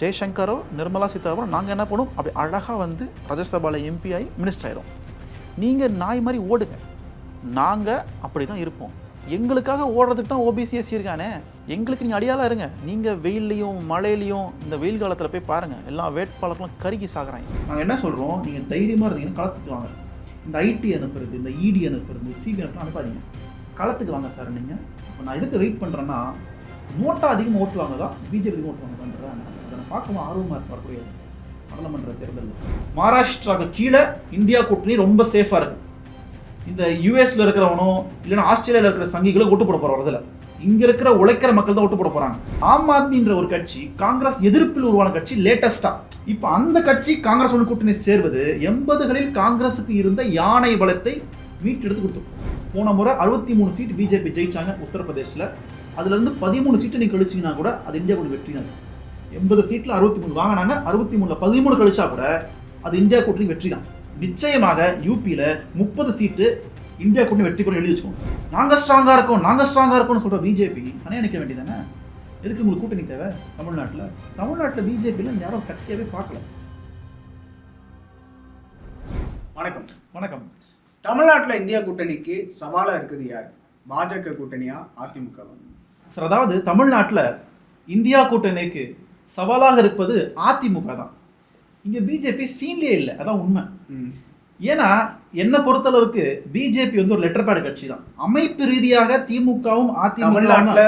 ஜெய்சங்கரோ நிர்மலா சீதாராமன் நாங்கள் என்ன பண்ணுவோம்? அப்படி அழகாக வந்து ராஜ்யசபாவில் எம்பி ஆகி மினிஸ்டர் ஆயிரும் நீங்கள் நாய் மாதிரி ஓடுங்க. நாங்கள் அப்படி தான் இருப்போம். எங்களுக்காக ஓடுறதுக்கு தான் ஓபிசிஎஸ் இருக்கானே. எங்களுக்கு நீங்கள் அடியாலாக இருங்க. நீங்கள் வெயில்லையும் மழையிலையும் இந்த வெயில் காலத்தில் போய் பாருங்கள் எல்லா வேட்பாளர்களும் கருகி சாகுறாங்க. நாங்கள் என்ன சொல்கிறோம் நீங்கள் தைரியமாக இருந்தீங்கன்னா களத்துக்கு வாங்க. இந்த ஐடி அனுப்புறது இந்த இடி அனுப்புறது சிபி அனுப்புறது அனுப்பாதீங்க. களத்துக்கு வாங்க சார் நீங்கள் இப்போ நான் எதுக்கு வெயிட் பண்ணுறேன்னா நோட்டா அதிகமாக ஓட்டுவாங்க தான். பிஜேபி ஓட்டுவாங்க பண்ணுறாங்க பார்க்கவும் ஆர்வமாக இருப்பார் வரக்கூடிய பாராளுமன்ற தேர்தலில். மகாராஷ்டிராவுக்கு கீழே இந்தியா கூட்டணி ரொம்ப சேஃபாக இருக்கும் இந்த யூஎஸில் இருக்கிறவனோ இல்லைன்னா ஆஸ்திரேலியாவில் இருக்கிற சங்கிகளும் ஓட்டு போட போகிற வரதில்ல இங்கே இருக்கிற உழைக்கிற மக்கள் தான் ஓட்டு போட போகிறாங்க ஆம் ஆத்மின்ற ஒரு கட்சி காங்கிரஸ் எதிர்ப்பில் உருவான கட்சி லேட்டஸ்டாக இப்போ அந்த கட்சி காங்கிரஸ் ஒன்று கூட்டணி சேர்வது எண்பதுகளில் காங்கிரஸுக்கு இருந்த யானை பலத்தை மீட்டெடுத்து கொடுத்தோம். போன முறை அறுபத்தி மூணு சீட் பிஜேபி ஜெயிச்சாங்க உத்தரப்பிரதேசில் அதுலேருந்து பதிமூணு சீட்டு நீ கழிச்சிங்கன்னா கூட அது இந்தியா கூட்டணி வெற்றி தான் எண்பது சீட்ல அறுபத்தி மூணு வாங்கினாங்க. அறுபத்தி மூணுல பதிமூணு கழிச்சா கூட அது இந்தியா கூட்டணி வெற்றி தான். நிச்சயமாக யூபியில முப்பது சீட்டு இந்தியா கூட்டணி வெற்றி கூட எழுதி வச்சுக்கோங்க. நாங்க ஸ்ட்ராங்கா இருக்கோம் நாங்க ஸ்ட்ராங்கா இருக்கோம்னு சொல்ற பிஜேபி அணையா நிக்க வேண்டியதானே எதுக்கு உங்களுக்கு கூட்டணி தேவை? தமிழ்நாட்டுல. தமிழ்நாட்டுல பிஜேபியில் யாரும் கட்சியாவே பார்க்கல. வணக்கம். வணக்கம். தமிழ்நாட்டுல இந்தியா கூட்டணிக்கு சவாலா இருக்குது யார்? பாஜக கூட்டணியா அதிமுக சார் அதாவது தமிழ்நாட்டுல இந்தியா கூட்டணிக்கு சவாலாக இருப்பது அதிமுக தான். இங்க பிஜேபி சீன்லயே இல்லை அதான் உண்மை. ஏன்னா என்னை பொறுத்தளவுக்கு பிஜேபி வந்து ஒரு லெட்டர் பேட் கட்சி தான். அமைப்பு ரீதியாக திமுகவும் அதிமுக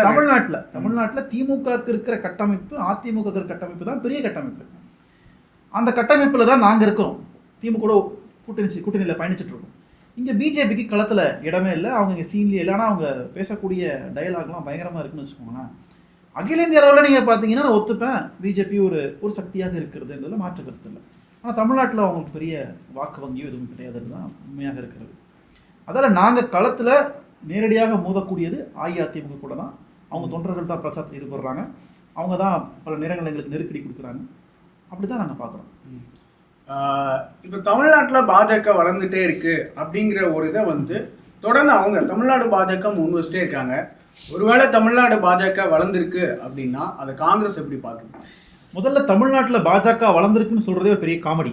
தமிழ்நாட்டுல- தமிழ்நாட்டுல திமுகவுக்கு இருக்கிற கட்டமைப்பு அதிமுக கட்டமைப்பு தான் பெரிய கட்டமைப்பு. அந்த கட்டமைப்புல தான் நாங்க இருக்கிறோம். திமுக கூட கூட்டணி கூட்டணியில பயணிச்சுட்டு இருக்கோம். இங்க பிஜேபிக்கு களத்துல இடமே இல்லை அவங்க இங்க சீன்லயே இல்லை. ஆனா அவங்க பேசக்கூடிய டயலாக்லாம் பயங்கரமா இருக்குன்னு வச்சுக்கோங்களேன். அகில இந்திய அளவில் நீங்கள் பார்த்தீங்கன்னா நான் ஒத்துப்பேன். பிஜேபி ஒரு ஒரு சக்தியாக இருக்கிறதுன்றதில் மாற்று கருத்து இல்லை. ஆனால் தமிழ்நாட்டில் அவங்களுக்கு பெரிய வாக்கு வங்கியும் எதுவும் கிடையாதுன்னு தான் உண்மையாக இருக்கிறது. அதால நாங்கள் களத்தில் நேரடியாக மோதக்கூடியது அஇஅதிமுக கூட தான். அவங்க தொண்டர்கள் தான் பிரச்சாரத்தில் ஈடுபடுறாங்க. அவங்க தான் பல நேரங்கள் எங்களுக்கு நெருக்கடி கொடுக்குறாங்க. அப்படி தான் நாங்கள் பார்க்குறோம் இப்போ தமிழ்நாட்டில் பாஜக வளர்ந்துட்டே இருக்குது அப்படிங்கிற ஒரு இதை வந்து தொடர்ந்து அவங்க தமிழ்நாடு பாஜக முன் வச்சுட்டே இருக்காங்க. ஒருவேளை தமிழ்நாடு பாஜக வளர்ந்துருக்கு அப்படின்னா அதை காங்கிரஸ் எப்படி பார்க்குது முதல்ல தமிழ்நாட்டில் பாஜக வளர்ந்துருக்குன்னு சொல்கிறதே ஒரு பெரிய காமெடி.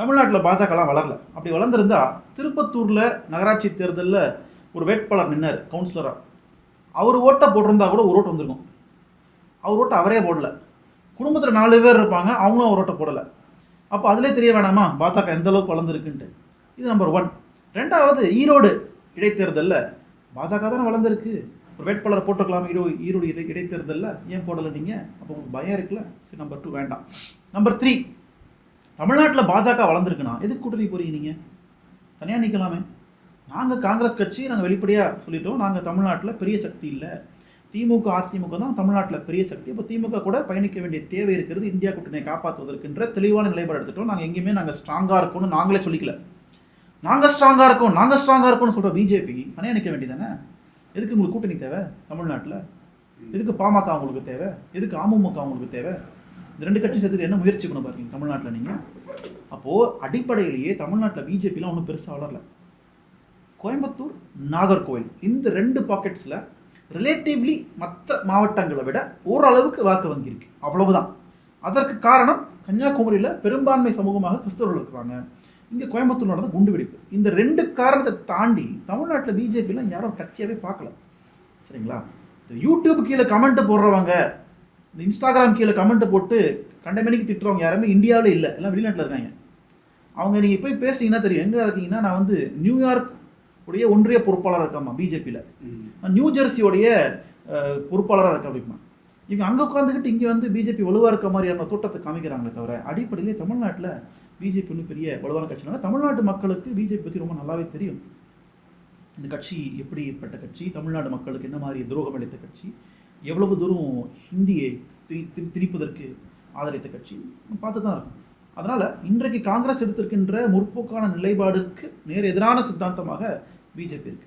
தமிழ்நாட்டில் பாஜகலாம் வளரல. அப்படி வளர்ந்துருந்தா திருப்பத்தூரில் நகராட்சி தேர்தலில் ஒரு வேட்பாளர் நின்னார் கவுன்சிலராக அவர் ஓட்டை போட்டிருந்தா கூட ஒரு ஓட்டு வந்திருக்கும். அவர் ஓட்டை அவரே போடல. குடும்பத்தில் நாலு பேர் இருப்பாங்க அவங்களும் ஒரு ஓட்டை போடலை. அப்போ அதிலே தெரிய வேணாமா பாஜக எந்த அளவுக்கு வளர்ந்துருக்குன்ட்டு? இது நம்பர் ஒன் ரெண்டாவது ஈரோடு இடைத்தேர்தலில் பாஜக தானே வளர்ந்துருக்கு. ஒரு வேட்பாளரை போட்டுக்கலாம் ஈரோ ஈரோடு இடை இடைத்தேர்தலில். ஏன் போடலை நீங்கள் அப்போ உங்களுக்கு பயம் இருக்குல்ல? சரி நம்பர் டூ வேண்டாம். நம்பர் த்ரீ தமிழ்நாட்டில் பாஜக வளர்ந்துருக்குன்னா எதுக்கு கூட்டணி போகிறீங்க நீங்கள் தனியாக நிற்கலாமே நாங்கள் காங்கிரஸ் கட்சி நாங்கள் வெளிப்படையாக சொல்லிட்டோம். நாங்கள் தமிழ்நாட்டில் பெரிய சக்தி இல்லை. திமுக அதிமுக தான் தமிழ்நாட்டில் பெரிய சக்தி. இப்போ திமுக கூட பயணிக்க வேண்டிய தேவை இருக்கிறது. இந்தியா கூட்டணியை காப்பாற்றுவதற்கின்ற தெளிவான நிலைப்பாடு எடுத்துட்டோம். நாங்கள் எங்கேயுமே நாங்கள் ஸ்ட்ராங்காக இருக்கோம்னு நாங்களே சொல்லிக்கல. நாங்கள் ஸ்ட்ராங்காக இருக்கோம் நாங்கள் ஸ்ட்ராங்காக இருக்கோம்னு சொல்கிற பிஜேபி தனியாக நிற்க வேண்டியதானே எதுக்கு உங்களுக்கு கூட்டணி தேவை? தமிழ்நாட்டில்? எதுக்கு பாமக உங்களுக்கு தேவை? எதுக்கு அமமுக உங்களுக்கு தேவை? இந்த ரெண்டு கட்சி சேர்த்துட்டு என்ன முயற்சி பண்ண பாருங்க தமிழ்நாட்டில் நீங்கள் அப்போது அடிப்படையிலேயே தமிழ்நாட்டில் பிஜேபிலாம் ஒன்றும் பெருசாக வளரல. கோயம்புத்தூர் நாகர்கோவில் இந்த ரெண்டு பாக்கெட்ஸில் ரிலேட்டிவ்லி மற்ற மாவட்டங்களை விட ஓரளவுக்கு வாக்கு வங்கி இருக்கு. அவ்வளவுதான். அதற்கு காரணம் கன்னியாகுமரியில் பெரும்பான்மை சமூகமாக கிறிஸ்தவர்கள் இருக்கிறாங்க. இங்கே கோயம்புத்தூர் நடந்த குண்டு வெடிப்பு இந்த ரெண்டு காரணத்தை தாண்டி தமிழ்நாட்டில் பிஜேபிலாம் யாரும் கட்சியாகவே பார்க்கல. சரிங்களா? இந்த யூடியூப் கீழே கமெண்ட்டு போடுறவங்க இந்த இன்ஸ்டாகிராம் கீழே கமெண்ட்டு போட்டு கண்டமணிக்கு திட்டுறவங்க யாருமே இந்தியாவில் இல்லை. எல்லாம் வெளிநாட்டில் இருக்காங்க. அவங்க நீங்கள் போய் பேசுனீங்கன்னா தெரியும். எங்கே இருக்கீங்கன்னா நான் வந்து நியூயார்க் உடைய ஒன்றிய பொறுப்பாளராக இருக்காமா பிஜேபியில். நான் நியூ ஜெர்சியோடைய பொறுப்பாளராக இருக்கேன் அப்படிமா இவங்க அங்கே உட்காந்துக்கிட்டு இங்கே வந்து பிஜேபி வலுவாக இருக்க மாதிரியான தோட்டத்தை காமிக்கிறாங்களே தவிர அடிப்படையிலே தமிழ்நாட்டில் பிஜேபி ஒன்றும் பெரிய வலுவான கட்சினால தமிழ்நாட்டு மக்களுக்கு பிஜேபி பற்றி ரொம்ப நல்லாவே தெரியும். இந்த கட்சி எப்படிப்பட்ட கட்சி? தமிழ்நாடு மக்களுக்கு என்ன மாதிரி துரோகம் அளித்த கட்சி? எவ்வளவு தூரம் ஹிந்தியை திணி- திணிப்பதற்கு ஆதரித்த கட்சி? பார்த்து தான் இருக்கும். அதனால இன்றைக்கு காங்கிரஸ் எடுத்திருக்கின்ற முற்போக்கான நிலைப்பாடுக்கு நேர் எதிரான சித்தாந்தமாக பிஜேபி இருக்கு.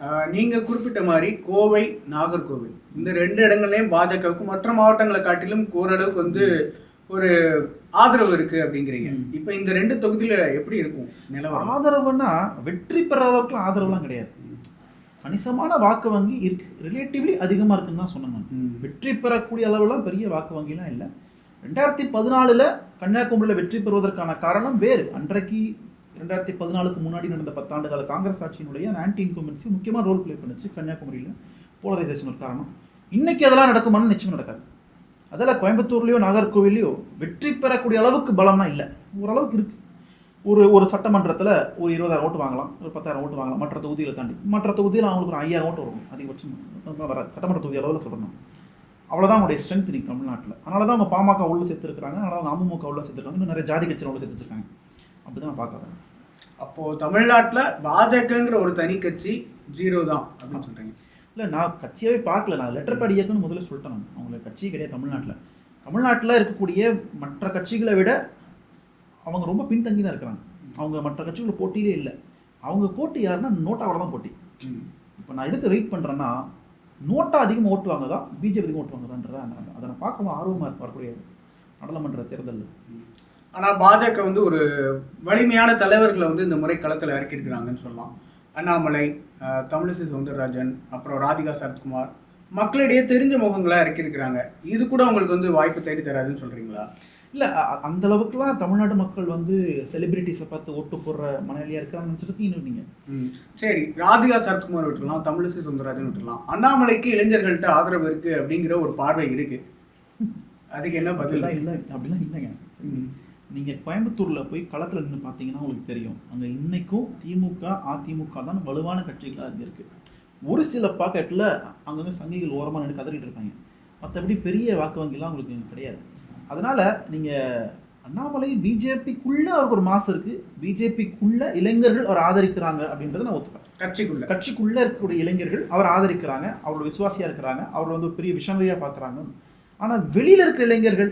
ஆஹ் நீங்க குறிப்பிட்ட மாதிரி கோவை நாகர்கோவில். இந்த ரெண்டு இடங்கள்லயும் பாஜகவுக்கு மற்ற மாவட்டங்களை காட்டிலும் ஓரளவுக்கு வந்து ஒரு ஆதரவு இருக்கு அப்படிங்கிறீங்க. இப்ப இந்த ரெண்டு தொகுதியில எப்படி இருக்கும் நிலவரம்? ஆதரவுன்னா வெற்றி பெற அளவுக்குலாம் ஆதரவுலாம் கிடையாது. கணிசமான வாக்கு வங்கி இருக்கு. ரிலேட்டிவ்லி அதிகமாக இருக்குன்னு தான் சொன்னேன் ம். வெற்றி பெறக்கூடிய அளவுலாம் பெரிய வாக்கு வங்கிலாம் இல்லை. ரெண்டாயிரத்தி பதினாலுல கன்னியாகுமரியில் வெற்றி பெறுவதற்கான காரணம் வேறு. அன்றைக்கு ரெண்டாயிரத்தி பதினாலுக்கு முன்னாடி நடந்த பத்தாண்டு கால காங்கிரஸ் ஆட்சியினுடைய ஆன்டி இன்கம்பன்சி முக்கியமான ரோல் ப்ளே பண்ணுச்சு கன்னியாகுமரியில் போலரைசேஷன் ஒரு காரணம். இன்னைக்கு அதெல்லாம் நடக்குமான்னு நிச்சயம் நடக்காது. அதெல்லாம் கோயம்புத்தூர்லேயோ நாகர்கோவில்லையோ வெற்றி பெறக்கூடிய அளவுக்கு பலம்னா இல்லை. ஓரளவுக்கு இருக்குது ஒரு ஒரு சட்டமன்றத்தில் ஒரு இருபதாயிரம் ஓட்டு வாங்கலாம் ஒரு பத்தாயிரம் ஓட்டு வாங்கலாம் மற்ற தொகுதிகளை தாண்டி. மற்ற தொகுதியில் அவங்களுக்கு ஒரு ஐயாயிரம் ஓட்டு வரும் அதிகபட்சம். வராது. சட்டமன்ற தொகுதி அளவில் சொல்லணும். அவ்வளோதான் அவங்களுடைய ஸ்ட்ரென்த் இன்னைக்கு தமிழ்நாட்டில். அதனால தான் அவங்க பாமக உள்ள சேர்த்துருக்காங்க அதனால அவங்க அமமுக உள்ள சேர்த்துருக்காங்க. இன்னும் நிறைய ஜாதி கட்சியில் உள்ள சேர்த்து வச்சிருக்காங்க அப்படி தான் நான் பார்க்குறேன். அப்போது தமிழ்நாட்டில் பாஜகங்கிற ஒரு தனி கட்சி ஜீரோ தான் அப்படின்னு சொல்றீங்க. இல்லை நான் கட்சியாகவே பார்க்கல. நான் லெட்டர் பேட் இயக்கம்னு முதல்ல சொல்லிட்டேன் நான். அவங்கள கட்சி கிடையாது தமிழ்நாட்டில். தமிழ்நாட்டில் இருக்கக்கூடிய மற்ற கட்சிகளை விட அவங்க ரொம்ப பின்தங்கி தான் இருக்கிறாங்க. அவங்க மற்ற கட்சிகளோட போட்டியிலே இல்லை. அவங்க போட்டி யாருன்னா நோட்டாவோட தான் போட்டி. இப்போ நான் எதுக்கு வெயிட் பண்ணுறேன்னா நோட்டா அதிகமாக ஓட்டுவாங்க தான் பிஜேபி அதிகமாக ஓட்டுவாங்கதான்றத அதை நான் பார்க்கவும் ஆர்வமாக வரக்கூடிய நாடாளுமன்ற தேர்தலில். ஆனால் பாஜக வந்து ஒரு வலிமையான தலைவர்களை வந்து இந்த முறை களத்தில் இறக்கியிருக்கிறாங்கன்னு சொல்லலாம். அண்ணாமலை தமிழிசை சவுந்தரராஜன் அப்புறம் ராதிகா சரத்குமார் மக்களிடையே தெரிஞ்ச முகங்களா இறக்கியிருக்கிறாங்க. இது கூட உங்களுக்கு வந்து வாய்ப்பு தேடி தராதுன்னு சொல்றீங்களா? இல்லை அந்த அளவுக்குலாம் தமிழ்நாடு மக்கள் வந்து செலிபிரிட்டிஸை பார்த்து ஓட்டு போடுற மனநிலையாக இருக்காங்கன்னு இன்னும் நீங்கள். சரி ராதிகா சரத்குமார் விட்டுறலாம் தமிழிசை சவுந்தரராஜன் விட்டுறலாம் அண்ணாமலைக்கு இளைஞர்கள்ட்ட ஆதரவு இருக்கு அப்படிங்கிற ஒரு பார்வை இருக்கு. அதுக்கு என்ன பதில்? இல்லை அப்படிலாம் இல்லைங்க. நீங்கள் கோயம்புத்தூரில் போய் களத்தில் நின்று பார்த்தீங்கன்னா உங்களுக்கு தெரியும். அங்கே இன்னைக்கும் திமுக அதிமுக தான் வலுவான கட்சிகளாக அங்கே இருக்குது ஒரு சில பாக்கெட்டில் அங்கங்கே சங்கிகள் ஓரமாக நின்று கதறிட்டு இருப்பாங்க. மற்றபடி பெரிய வாக்கு வங்கிலாம் உங்களுக்கு கிடையாது. அதனால் நீங்கள் அண்ணாமலை பிஜேபிக்குள்ளே அவருக்கு ஒரு மாசு இருக்குது பிஜேபிக்குள்ள இளைஞர்கள் அவர் ஆதரிக்கிறாங்க அப்படின்றத நான் ஒத்துப்பேன். கட்சிக்குள்ள. கட்சிக்குள்ளே இருக்கக்கூடிய இளைஞர்கள் அவர் ஆதரிக்கிறாங்க. அவரோட விசுவாசியாக இருக்கிறாங்க. அவரோட வந்து பெரிய விஷனரியாக பார்க்குறாங்க ஆனால் வெளியில் இருக்கிற இளைஞர்கள்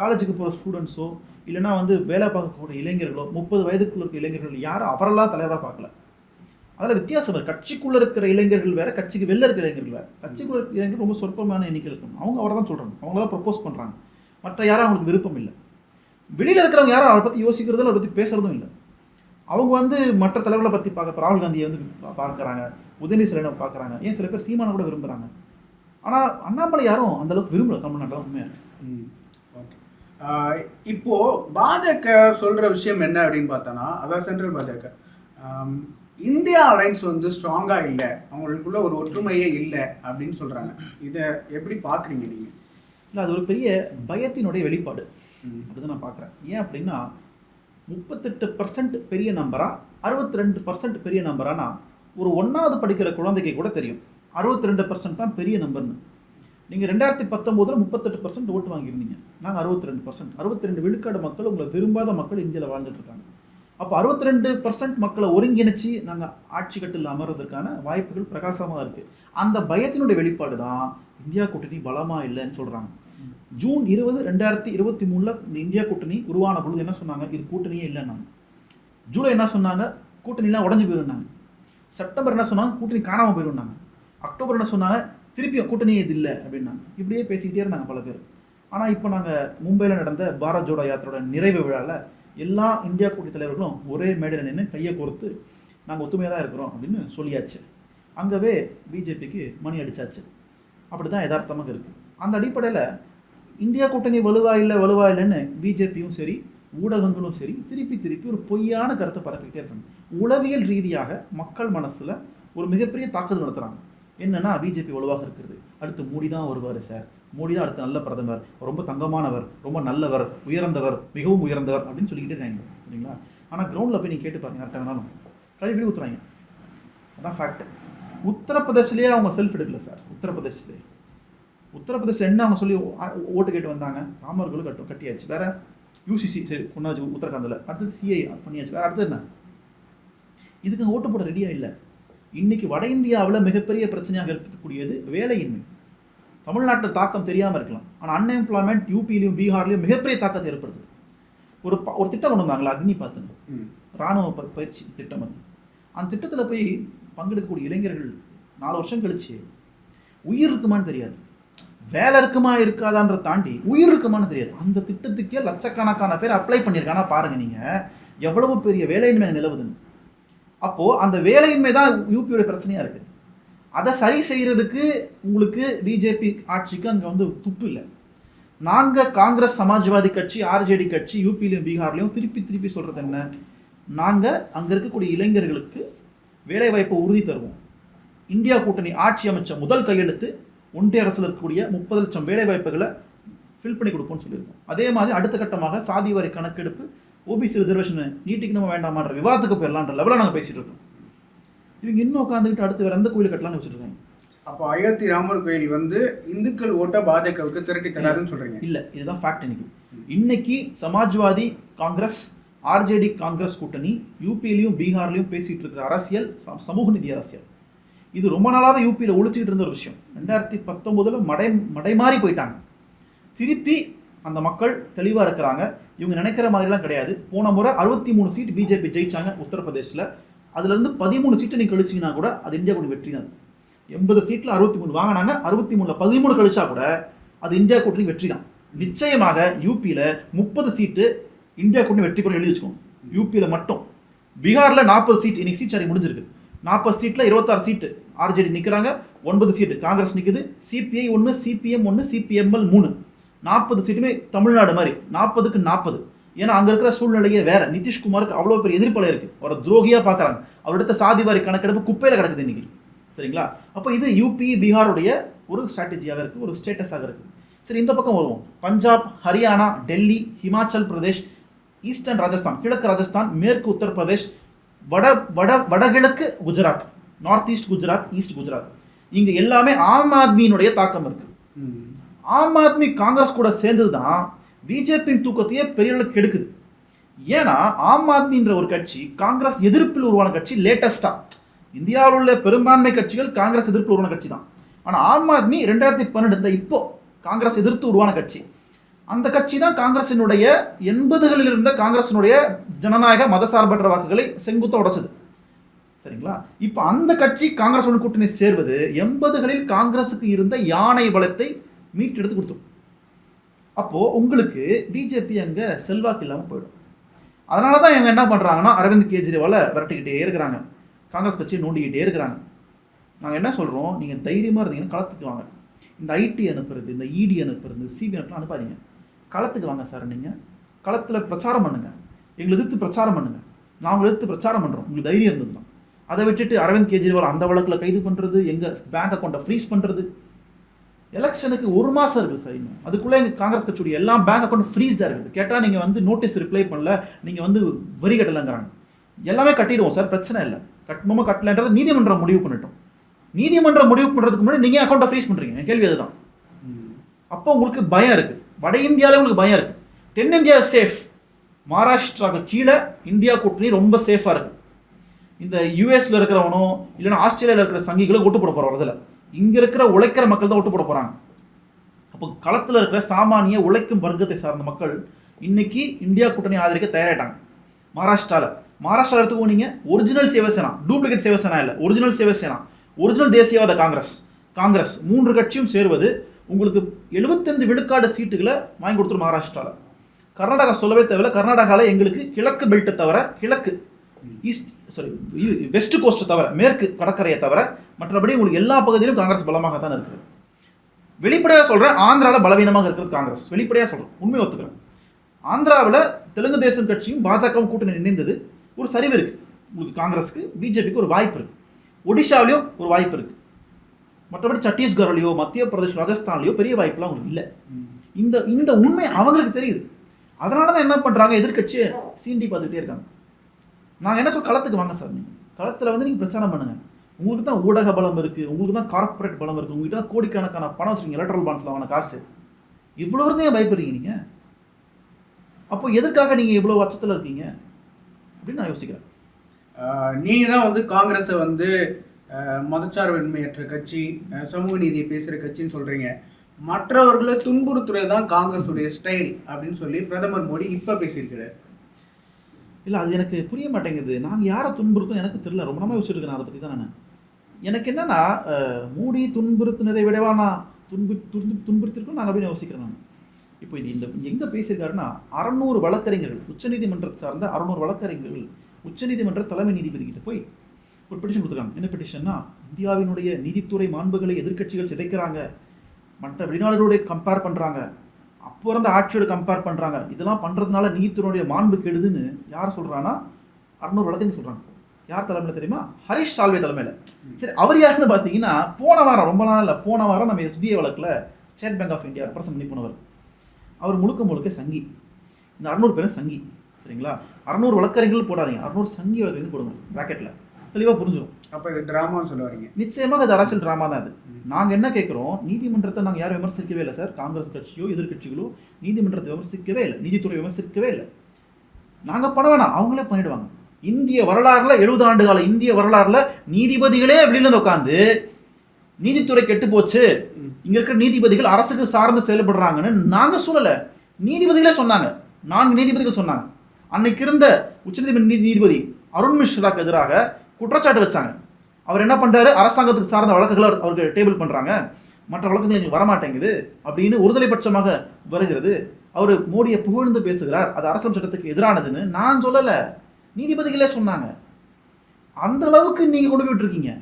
காலேஜுக்கு போகிற ஸ்டூடெண்ட்ஸோ இல்லைன்னா வந்து வேலை பார்க்கக்கூடிய இளைஞர்களோ முப்பது வயதுக்குள்ள இருக்க இளைஞர்கள் யாரும் அவரெல்லாம் தலைவராக பார்க்கல. அதில் வித்தியாசம் இருக்கு. கட்சிக்குள்ளே இருக்கிற இளைஞர்கள் வேற கட்சிக்கு வெளில இருக்கிற இளைஞர்கள் வேறு. கட்சிக்குள்ள இருக்கிற இளைஞர்கள் ரொம்ப சொற்பமான எண்ணிக்கை இருக்கும். அவங்க அவரை தான் சொல்கிறாங்க அவங்க தான் ப்ரப்போஸ் பண்ணுறாங்க மற்ற யாரும் அவங்களுக்கு விருப்பம் இல்லை. வெளியில் இருக்கிறவங்க யாரும் அவரை பற்றி யோசிக்கிறதும் அவரை பற்றி பேசுறதும் இல்லை. அவங்க வந்து மற்ற தலைவர்களை பற்றி பார்க்க ராகுல் காந்தியை வந்து பார்க்குறாங்க பார்க்கறாங்க. உதயநிதி ஸ்டாலினை ஏன் சில பேர் சீமானை கூட விரும்புகிறாங்க ஆனால் அண்ணாமலை யாரும் அந்தளவுக்கு விரும்பல தமிழ்நாட்டில் உண்மையா? இப்போ பாஜக சொல்ற விஷயம் என்ன அப்படின்னு பார்த்தோன்னா அதாவது சென்ட்ரல் பாஜக. இந்தியா அலைன்ஸ் வந்து ஸ்ட்ராங்கா இல்லை. அவங்களுக்குள்ள ஒரு ஒற்றுமையே இல்லை அப்படின்னு சொல்றாங்க. இதை எப்படி பாக்குறீங்க நீங்க? இல்லை அது ஒரு பெரிய பயத்தினுடைய வெளிப்பாடு. அப்படிதான் நான் பார்க்குறேன். ஏன் அப்படின்னா முப்பத்தெட்டு பர்சன்ட் பெரிய நம்பரா அறுபத்தி ரெண்டு பர்சன்ட் பெரிய நம்பரானா ஒரு ஒன்றாவது படிக்கிற குழந்தைக்கு கூட தெரியும். அறுபத்தி ரெண்டு பர்சன்ட் தான் பெரிய நம்பர்னு நீங்கள் ரெண்டாயிரத்தி பத்தொம்போதில் முப்பத்தெட்டு பர்சன்ட் ஓட்டு வாங்கியிருந்தீங்க. நாங்கள் அறுபத்தி ரெண்டு பர்சன்ட் அறுபத்தி ரெண்டு விழுக்காடு மக்கள் உங்களை விரும்பாத மக்கள் இந்தியாவில் வாழ்ந்துட்டு இருக்காங்க. அப்போ அறுபத்தி ரெண்டு பர்சன்ட் மக்களை ஒருங்கிணைச்சு நாங்கள் ஆட்சி கட்டில் அமர்றதுக்கான வாய்ப்புகள் பிரகாசமாக இருக்குது அந்த பயத்தினுடைய வெளிப்பாடு தான் இந்தியா கூட்டணி பலமாக இல்லைன்னு சொல்கிறாங்க ஜூன் இருபது ரெண்டாயிரத்தி இருபத்தி மூணில் இந்த இந்தியா கூட்டணி உருவான பொழுது என்ன சொன்னாங்க? இது கூட்டணியே இல்லைன்னாங்க. ஜூலை என்ன சொன்னாங்க? கூட்டணிலாம் உடஞ்சி போயிருந்தாங்க. செப்டம்பர் என்ன சொன்னாங்க? கூட்டணி காணாமல் போயிருந்தாங்க. அக்டோபர் என்ன சொன்னாங்க? திருப்பி கூட்டணியே இது இல்லை அப்படின்னாங்க. இப்படியே பேசிக்கிட்டே இருந்தாங்க பல பேர். ஆனால் இப்போ நாங்கள் மும்பையில் நடந்த பாரத் ஜோடோ யாத்திரோட நிறைவு விழாவில் எல்லா இந்தியா கூட்டணி தலைவர்களும் ஒரே மேடையில் நின்று கையை கோர்த்து நாங்கள் ஒத்துமையாக தான் இருக்கிறோம் அப்படின்னு சொல்லியாச்சு. அங்கவே பிஜேபிக்கு மணி அடித்தாச்சு அப்படி தான் யதார்த்தமாக இருக்குது அந்த அடிப்படையில் இந்தியா கூட்டணி வலுவா இல்லை வலுவா இல்லைன்னு பிஜேபியும் சரி ஊடகங்களும் சரி திருப்பி திருப்பி ஒரு பொய்யான கருத்தை பரப்பிக்கிட்டே இருக்காங்க. உளவியல் ரீதியாக மக்கள் மனசில் ஒரு மிகப்பெரிய தாக்குதல் நடத்துகிறாங்க என்னன்னா பிஜேபி வலுவாக இருக்கிறது. அடுத்து மோடி தான் வருவார் சார் மோடி தான் அடுத்த நல்ல பிரதமர் ரொம்ப தங்கமானவர் ரொம்ப நல்லவர் உயர்ந்தவர் மிகவும் உயர்ந்தவர் அப்படின்னு சொல்லிக்கிட்டே இருக்காங்க. சரிங்களா ஆனால் கிரவுண்டில் போய் நீங்கள் கேட்டு பாருங்க யார்கிட்ட வேணாலும். கழிவு ஊத்துறாங்க அதான் ஃபேக்ட் உத்தரப்பிரதேசிலேயே அவங்க செல்ஃப் எடுக்கல சார் உத்தரப்பிரதேசிலே உத்தரப்பிரதேசில் என்ன அவங்க சொல்லி ஓட்டு கேட்டு வந்தாங்க? ராமர்களும் கட்டும் கட்டியாச்சு. வேற யூசிசி சரி கொண்டாச்சு உத்தரகாண்டில். அடுத்தது சிஐ பண்ணியாச்சு. வேற அடுத்தது என்ன? இதுக்கு அங்கே ஓட்டு போட ரெடியாக இல்லை. இன்னைக்கு வட இந்தியாவில் மிகப்பெரிய பிரச்சனையாக இருக்கக்கூடியது வேலையின்மை. தமிழ்நாட்டில் தாக்கம் தெரியாமல் இருக்கலாம். ஆனால் அன்எம்ப்ளாய்மெண்ட் யூபிலையும் பீகார்லையும் மிகப்பெரிய தாக்கத்தை ஏற்படுத்துது. ஒரு ஒரு திட்டம் கொண்டு வந்தாங்களா அக்னி பார்த்துன்னு ம். ராணுவ ப- பயிற்சி திட்டம் அது. அந்த திட்டத்தில் போய் பங்கெடுக்கக்கூடிய இளைஞர்கள் நாலு வருஷம் கழிச்சு உயிர் இருக்குமான்னு தெரியாது. வேலை இருக்குமா இருக்காதான்ற தாண்டி உயிர் இருக்குமான்னு தெரியாது. அந்த திட்டத்துக்கே லட்சக்கணக்கான பேர் அப்ளை பண்ணியிருக்கானா பாருங்க நீங்க. எவ்வளவு பெரிய வேலையின்மை நிலவுதுன்னு. அப்போது அந்த வேலையின்மை தான் யூபியோட பிரச்சனையாக இருக்குது அதை சரி செய்கிறதுக்கு உங்களுக்கு பிஜேபி ஆட்சிக்கு அங்கே வந்து துப்பு இல்லை. நாங்கள் காங்கிரஸ் சமாஜ்வாதி கட்சி ஆர்ஜேடி கட்சி யூபிலையும் பீகார்லையும் திருப்பி திருப்பி சொல்கிறது என்ன? நாங்கள் அங்கே இருக்கக்கூடிய இளைஞர்களுக்கு வேலைவாய்ப்பை உறுதி தருவோம். இந்தியா கூட்டணி ஆட்சி அமைச்ச முதல் கையெழுத்து ஒன்றிய அரசில் இருக்கக்கூடிய முப்பது லட்சம் வேலைவாய்ப்புகளை ஃபில் பண்ணி கொடுப்போம்னு சொல்லியிருக்கோம். அதே மாதிரி அடுத்த கட்டமாக சாதி கணக்கெடுப்பு ஓபிசி ரிசர்வேஷனை நீட்டிக்கணுமா வேண்டாமான்ற விவாதத்துக்கு போயிடலான்ற லெவலில் நாங்கள் பேசிட்டு இருக்கோம். இவங்க இன்னும் உட்காந்துக்கிட்டு அடுத்து வேற எந்த கோயில் கட்டலாம்னு வச்சுட்டு இருக்காங்க அப்போ அயோத்தி ராமர் கோயில் வந்து இந்துக்கள் ஓட்ட பாஜகவுக்கு திரட்டி தராதுன்னு சொல்றீங்க. இல்ல இதுதான் ஃபேக்ட் இன்னைக்கு. இன்னைக்கு சமாஜ்வாதி காங்கிரஸ் ஆர்ஜேடி காங்கிரஸ் கூட்டணி யூபியிலையும் பீகார்லையும் பேசிட்டு இருக்கிற அரசியல் சமூக நீதி அரசியல். இது ரொம்ப நாளாவே யூபியில் ஒழிச்சிக்கிட்டு இருந்த ஒரு விஷயம். ரெண்டாயிரத்தி பத்தொன்பதுல மடை மடைமாறி போயிட்டாங்க. திருப்பி அந்த மக்கள் தெளிவா இருக்கிறாங்க. இவங்க நினைக்கிற மாதிரிலாம் கிடையாது. போன முறை அறுபத்தி மூணு சீட் பிஜேபி ஜெயிச்சாங்க உத்தரப்பிரதேசில் அதுலேருந்து பதிமூணு சீட்டை நீங்கள் கழிச்சீங்கன்னா கூட அது இந்தியா கூட்டணி வெற்றி தான். எண்பது சீட்டில் அறுபத்தி மூணு வாங்கினாங்க அறுபத்தி மூணில் பதிமூணு கழிச்சா கூட அது இந்தியா கூட்டணி வெற்றி தான். நிச்சயமாக யூபியில் முப்பது சீட்டு இந்தியா கூட்டணி வெற்றி பெற எழுதி வச்சுக்கோங்க. யூபியில் மட்டும். பீகாரில் நாற்பது சீட் இன்னைக்கு சீட் சாரி முடிஞ்சிருக்கு. நாற்பது சீட்டில் இருபத்தாறு சீட்டு ஆர்ஜேடி நிற்கிறாங்க ஒன்பது சீட்டு காங்கிரஸ் நிற்குது சிபிஐ ஒன்று சிபிஎம் ஒன்று சிபிஎம்எல் மூணு. நாற்பது சீட்டுமே தமிழ்நாடு மாதிரி. நாற்பதுக்கு நாற்பது. ஏன்னா அங்கே இருக்கிற சூழ்நிலையே வேற. நிதிஷ்குமாருக்கு அவ்வளோ பெரிய எதிர்ப்பலை இருக்குது அவரை துரோகியாக பார்க்கறாங்க. அவர் எடுத்த சாதிவாரி கணக்கெடுப்பு குப்பையில் கிடக்குது இன்னைக்கு. சரிங்களா? அப்போ இது யூபி பீகாருடைய ஒரு ஸ்ட்ராட்டஜியாக இருக்குது ஒரு ஸ்டேட்டஸாக இருக்குது சரி இந்த பக்கம் வருவோம். பஞ்சாப் ஹரியானா டெல்லி ஹிமாச்சல் பிரதேஷ் ஈஸ்டர்ன் ராஜஸ்தான் கிழக்கு ராஜஸ்தான் மேற்கு உத்தரப்பிரதேஷ் வட வட வடகிழக்கு Gujarat north east Gujarat east Gujarat. இங்கே எல்லாமே ஆம் ஆத்மியினுடைய தாக்கம் இருக்குது ஆம் ஆத்மி காங்கிரஸ் கூட சேர்ந்தது தான் பிஜேபியின் தூக்கத்தையே பெரிய அளவுக்கு கெடுக்குது. ஏன்னா ஆம் ஆத்மின்ற ஒரு கட்சி காங்கிரஸ் எதிர்ப்பில் உருவான கட்சி லேட்டஸ்டா. இந்தியாவில் உள்ள பெரும்பான்மை கட்சிகள் காங்கிரஸ் எதிர்ப்பு உருவான கட்சி தான் ஆனால் ஆம் ஆத்மி ரெண்டாயிரத்தி பன்னெண்டு இந்த இப்போ காங்கிரஸ் எதிர்த்து உருவான கட்சி. அந்த கட்சி தான் காங்கிரசினுடைய எண்பதுகளில் இருந்த காங்கிரசினுடைய ஜனநாயக மதசார்பற்ற வாக்குகளை செங்குத்த உடைச்சது. சரிங்களா? இப்போ அந்த கட்சி காங்கிரஸ் கூட்டணி சேர்வது எண்பதுகளில் காங்கிரஸுக்கு இருந்த யானை பலத்தை மீட்டெடுத்து கொடுத்தோம். அப்போது உங்களுக்கு பிஜேபி அங்கே செல்வாக்கு இல்லாமல் போயிடும். அதனால தான் இவங்க என்ன பண்ணுறாங்கன்னா அரவிந்த் கெஜ்ரிவாலை விரட்டிக்கிட்டே இருக்கிறாங்க. காங்கிரஸ் கட்சியை நோண்டிக்கிட்டே இருக்கிறாங்க. நாங்கள் என்ன சொல்கிறோம் நீங்கள் தைரியமாக இருந்தீங்கன்னா களத்துக்கு வாங்க. இந்த ஐடி அனுப்புறது இந்த இடி அனுப்புறது சிபி அனுப்புறது அனுப்பாதீங்க. களத்துக்கு வாங்க சார் நீங்கள் களத்தில் பிரச்சாரம் பண்ணுங்கள் எங்களை எதிர்த்து பிரச்சாரம் பண்ணுங்கள் நாங்கள் எதிர்த்து பிரச்சாரம் பண்ணுறோம் உங்களுக்கு தைரியம் இருந்ததுன்னா. அதை விட்டுட்டு அரவிந்த் கெஜ்ரிவால் அந்த வழக்கில் கைது பண்ணுறது எங்கள் பேங்க் அக்கௌண்ட்டை ஃப்ரீஸ் பண்ணுறது எலெக்ஷனுக்கு ஒரு மாதம் இருக்குது சார் இன்னும். அதுக்குள்ளே எங்கள் காங்கிரஸ் கட்சியுடைய எல்லா பேங்க் அக்கௌண்ட் ஃப்ரீஸாக இருக்குது. கேட்டால் நீங்கள் வந்து நோட்டீஸ் ரிப்ளை பண்ணல நீங்கள் வந்து வரி கட்டலங்கிறாங்க. எல்லாமே கட்டிடுவோம் சார் பிரச்சனை இல்லை. கட்டணுமா கட்டலன்றது நீதிமன்றம் முடிவு பண்ணிட்டோம். நீதிமன்றம் முடிவு பண்ணுறதுக்கு முன்னாடி நீங்கள் அக்கௌண்ட்டை ஃப்ரீஸ் பண்ணுறீங்க கேள்வி அதுதான். அப்போ உங்களுக்கு பயம் இருக்குது வட இந்தியாவில உங்களுக்கு பயம் இருக்குது தென்னிந்தியா சேஃப் மகாராஷ்டிராவுக்கு கீழே இந்தியா கூட்டணி ரொம்ப சேஃபாக இருக்குது இந்த யூஎஸில் இருக்கிறவனோ இல்லைன்னா ஆஸ்திரேலியாவில் இருக்கிற சங்கிகளும் ஓட்டு போட போகிற அதில். இங்க இருக்கிற உழைக்கிற மக்கள் தான் ஓட்டு போட போறாங்க. அப்போ களத்தில் இருக்கிற சாமானிய உழைக்கும் வர்க்கத்தை சார்ந்த மக்கள் இன்னைக்கு இந்தியா கூட்டணி ஆதரிக்க தயாராயிட்டாங்க. மகாராஷ்டிராவில் மகாராஷ்டிரா எடுத்துக்கோ நீங்க ஒரிஜினல் சிவசேனா. டூப்ளிகேட் சிவசேனா இல்லை ஒரிஜினல் சிவசேனா. ஒரிஜினல் தேசியவாத காங்கிரஸ். காங்கிரஸ். மூன்று கட்சியும் சேருவது உங்களுக்கு 75 விழுக்காடு சீட்டுகளை வாங்கி கொடுத்துரும் மகாராஷ்டிராவில் கர்நாடகா சொல்லவே தேவையில்ல. கர்நாடகாவில் எங்களுக்கு கிழக்கு பெல்ட்டை தவிர கிழக்கு ஈஸ்ட் சாரி வெஸ்ட் கோஸ்ட் தவிர மேற்கு கடற்கரையை தவிர மற்றபடி உங்களுக்கு எல்லா பகுதியிலும் காங்கிரஸ் பலமாக தான் இருக்குது வெளிப்படையாக சொல்றேன் ஆந்திரால பலவீனமாக இருக்கிறது காங்கிரஸ். வெளிப்படையாக சொல்றேன் உண்மை ஒத்துக்கிறேன். ஆந்திராவில் தெலுங்கு தேசம் கட்சியும் பாஜகவும் கூட்டணி இணைந்தது ஒரு சரிவு இருக்கு. உங்களுக்கு காங்கிரஸ்க்கு பிஜேபிக்கு ஒரு வாய்ப்பு இருக்கு. ஒடிஷாவிலையும் ஒரு வாய்ப்பு இருக்கு. மற்றபடி சத்தீஸ்கர்லையோ மத்திய பிரதேஷ் ராஜஸ்தான்லையோ பெரிய வாய்ப்புலாம் உங்களுக்கு இல்லை. இந்த இந்த உண்மை அவங்களுக்கு தெரியுது. அதனால தான் என்ன பண்றாங்க எதிர்க்கட்சியை சீண்டி பார்த்துக்கிட்டே இருக்காங்க. நாங்கள் என்ன சொல்ல களத்துக்கு வாங்க சார் நீங்கள் களத்தில் வந்து நீங்கள் பிரச்சாரம் பண்ணுங்கள் உங்களுக்கு தான் ஊடக பலம் இருக்குது உங்களுக்கு தான் கார்ப்பரேட் பலம் இருக்குது உங்ககிட்ட தான் கோடிக்கணக்கான பணம் வச்சுருக்கீங்க எலக்ட்ரல் பாண்ட்ஸ்ல வாங்கின காசு. இவ்வளோ இருந்து ஏன் பயப்படுறீங்க நீங்கள் அப்போ எதற்காக நீங்கள் இவ்வளோ அச்சத்தில் இருக்கீங்க? அப்படின்னு நான் யோசிக்கிறேன். நீங்கள் தான் வந்து காங்கிரஸை வந்து மதச்சார்பின்மையற்ற கட்சி சமூக நீதியை பேசுகிற கட்சின்னு சொல்கிறீங்க மற்றவர்களை துன்புறுத்துறது தான் காங்கிரஸுடைய ஸ்டைல் அப்படின்னு சொல்லி பிரதமர் மோடி இப்போ பேசியிருக்கிறார். இல்லை அது எனக்கு புரிய மாட்டேங்குது. நான் யாரை துன்புறுத்தும் எனக்கு தெரியல. ரொம்ப நாளாக யோசிச்சிருக்கேன் அதை பற்றி தான் நான். எனக்கு என்னென்னா மூடி துன்புறுத்தினதை விடவா நான் துன்பு துன்பு துன்புறுத்திருக்கோம் நாங்கள் அப்படின்னு யோசிக்கிறேன் நான். இப்போ இது இந்த எங்கே பேசியிருக்காருன்னா அறநூறு வழக்கறிஞர்கள் உச்சநீதிமன்றத்தை சார்ந்த அறநூறு வழக்கறிஞர்கள் உச்சநீதிமன்ற தலைமை நீதிபதி கிட்ட போய் ஒரு பெட்டிஷன் கொடுத்துருக்காங்க. என்ன பெட்டிஷன்னா இந்தியாவினுடைய நீதித்துறை மாண்புகளை எதிர்க்கட்சிகள் சிதைக்கிறாங்க. மற்ற வெளிநாடுகளுடைய கம்பேர் பண்ணுறாங்க அப்போ இருந்த ஆட்சியோட கம்பேர் பண்ணுறாங்க இதெல்லாம் பண்ணுறதுனால நீதித்துறையுடைய மாண்பு கெடுதுன்னு யார் சொல்கிறான்னா அறுநூறு வழக்குன்னு சொல்கிறாங்க யார் தலைமையில் தெரியுமா? ஹரிஷ் சால்வே தலைமையில். சரி அவர் யாருன்னு பார்த்தீங்கன்னா போன வாரம் ரொம்ப நாள் இல்லை போன வாரம் நம்ம எஸ்பிஐ வழக்கில் state bank of India represent பண்ணி போனவர் அவர் முழுக்க முழுக்க சங்கி. இந்த அறுநூறு பேரும் சங்கி. சரிங்களா? அறுநூறு வழக்கறிஞர்கள் போடாதீங்க. அறுநூறு சங்கி வழக்கறிஞர்கள் போடுங்க. ப்ராக்கெட்டில் தெளிவாக புரிஞ்சிடும் அப்ப இது டிராமான்னு சொல்ல வரீங்க நிச்சயமாக அது அரசியல் ட்ராமா தான் அது நாங்க என்ன கேட்குறோம் நீதிமன்றத்தை நாங்க யாரும் விமர்சிக்கவே இல்லை சார். காங்கிரஸ் கட்சியோ எதிர்க்கட்சிகளோ நீதிமன்றத்தை விமர்சிக்கவே இல்லை. நீதித்துறை விமர்சிக்கவே இல்லை. நாங்க பண்ண வேணாம். அவங்களே பண்ணிடுவாங்க. இந்திய வரலாறுல எழுபது ஆண்டு கால இந்திய வரலாறுல நீதிபதிகளே வெளியில உட்காந்து நீதித்துறை கெட்டு போச்சு. இங்க இருக்கிற நீதிபதிகள் அரசுக்கு சார்ந்து செயல்படுறாங்கன்னு நாங்க சொல்லல. நீதிபதிகளே சொன்னாங்க. நான்கு நீதிபதிகள் சொன்னாங்க. அன்னைக்கு இருந்த உச்சநீதிமன்ற நீதி- நீதிபதி அருண் மிஸ்ராக்கு எதிராக குற்றச்சாட்டு வச்சாங்க. அவர் என்ன பண்றாரு? அரசாங்கத்துக்கு சார்ந்த வழக்குகளை அவருக்கு டேபிள் பண்றாங்க. மற்ற வழக்குகள் எங்களுக்கு வரமாட்டேங்குது அப்படின்னு ஒருதலை பட்சமாக வருகிறது. அவர் மோடியை புகழ்ந்து பேசுகிறார். அது அரசியல் சட்டத்துக்கு எதிரானதுன்னு நான் சொல்லலை. நீதிபதிகளே சொன்னாங்க. அந்த அளவுக்கு நீங்கள் கொண்டு போயிட்டு இருக்கீங்க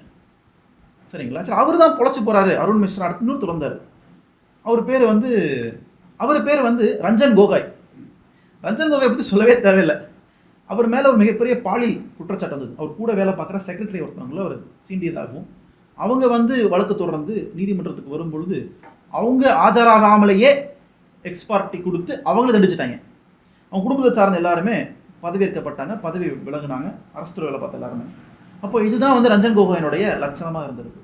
சரிங்களா? சரி அவர் தான் பொழைச்சி போறாரு. அருண் மிஸ்ரா அடுத்து இன்னொருத்தர் அவர் பேர் வந்து அவர் பேர் வந்து ரஞ்சன் கோகாய். ரஞ்சன் கோகாய் பற்றி சொல்லவே தேவையில்லை. அவர் மேலே ஒரு மிகப்பெரிய பாலியல் குற்றச்சாட்டு வந்தது. அவர் கூட வேலை பார்க்குற செக்ரட்டரி ஒருத்தவங்களும் அவர் சீண்டியதாகவும் அவங்க வந்து வழக்கு தொடர்ந்து நீதிமன்றத்துக்கு வரும்பொழுது அவங்க ஆஜராகாமலேயே எக்ஸ்பார்ட்டி கொடுத்து அவங்கள தண்டிச்சிட்டாங்க. அவங்க குடும்பத்தை சார்ந்த எல்லாருமே பதவியேற்கப்பட்டாங்க பதவி விலகுனாங்க அரசு துறை வேலை பார்த்த எல்லாருமே. அப்போ இதுதான் வந்து ரஞ்சன் கோகோயினுடைய லட்சணமாக இருந்திருக்கு.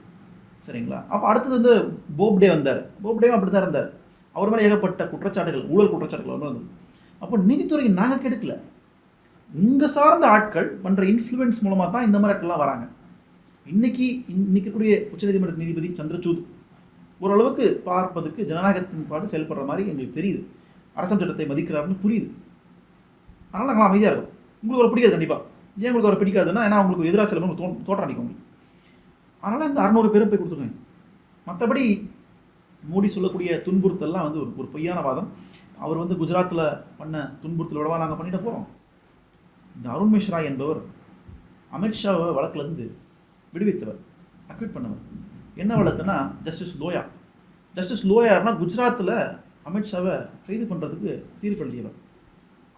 சரிங்களா? அப்போ அடுத்தது வந்து போப்டே வந்தார். போப்டேவும் அப்படி தான் இருந்தார். அவர் மேலே ஏகப்பட்ட குற்றச்சாட்டுகள் ஊழல் குற்றச்சாட்டுகள் வந்து இருந்தது அப்போ நீதித்துறை நாங்கள் கெடுக்கல உங்கள் சார்ந்த ஆட்கள் பண்ணுற இன்ஃப்ளூயன்ஸ் மூலமாக தான் இந்த மாதிரி ஆட்கள்லாம் வராங்க. இன்னைக்கு இன்னைக்கு இருக்கக்கூடிய உச்சநீதிமன்ற நீதிபதி சந்திரசூத் ஓரளவுக்கு பார்ப்பதுக்கு ஜனநாயகத்தின் பாடு செயல்படுற மாதிரி எங்களுக்கு தெரியுது. அரசன் சட்டத்தை மதிக்கிறாருன்னு புரியுது. அதனால் நாங்கள் அமைதியாக இருக்கும். உங்களுக்கு ஒரு பிடிக்காது கண்டிப்பாக ஏன் உங்களுக்கு ஒரு பிடிக்காதுன்னா ஏன்னா உங்களுக்கு எதிராக சில தோ தோற்றம் அடிக்கும் உங்களுக்கு இந்த அறுநூறு பேரும் போய் கொடுத்துருங்க. மற்றபடி மோடி சொல்லக்கூடிய துன்புறுத்தல்லாம் வந்து ஒரு ஒரு பொய்யான வாதம். அவர் வந்து குஜராத்தில் பண்ண துன்புறுத்தலோடவா நாங்கள் பண்ணிட்டு போகிறோம் இந்த அருண் மிஸ்ரா என்பவர் அமித்ஷாவை வழக்கிலிருந்து விடுவித்தவர் அக்விட் பண்ணவர். என்ன வழக்குன்னா ஜஸ்டிஸ் லோயா. ஜஸ்டிஸ் லோயார்னா குஜராத்தில் அமித்ஷாவை கைது பண்ணுறதுக்கு தீர்ப்பு எழுதியவர்.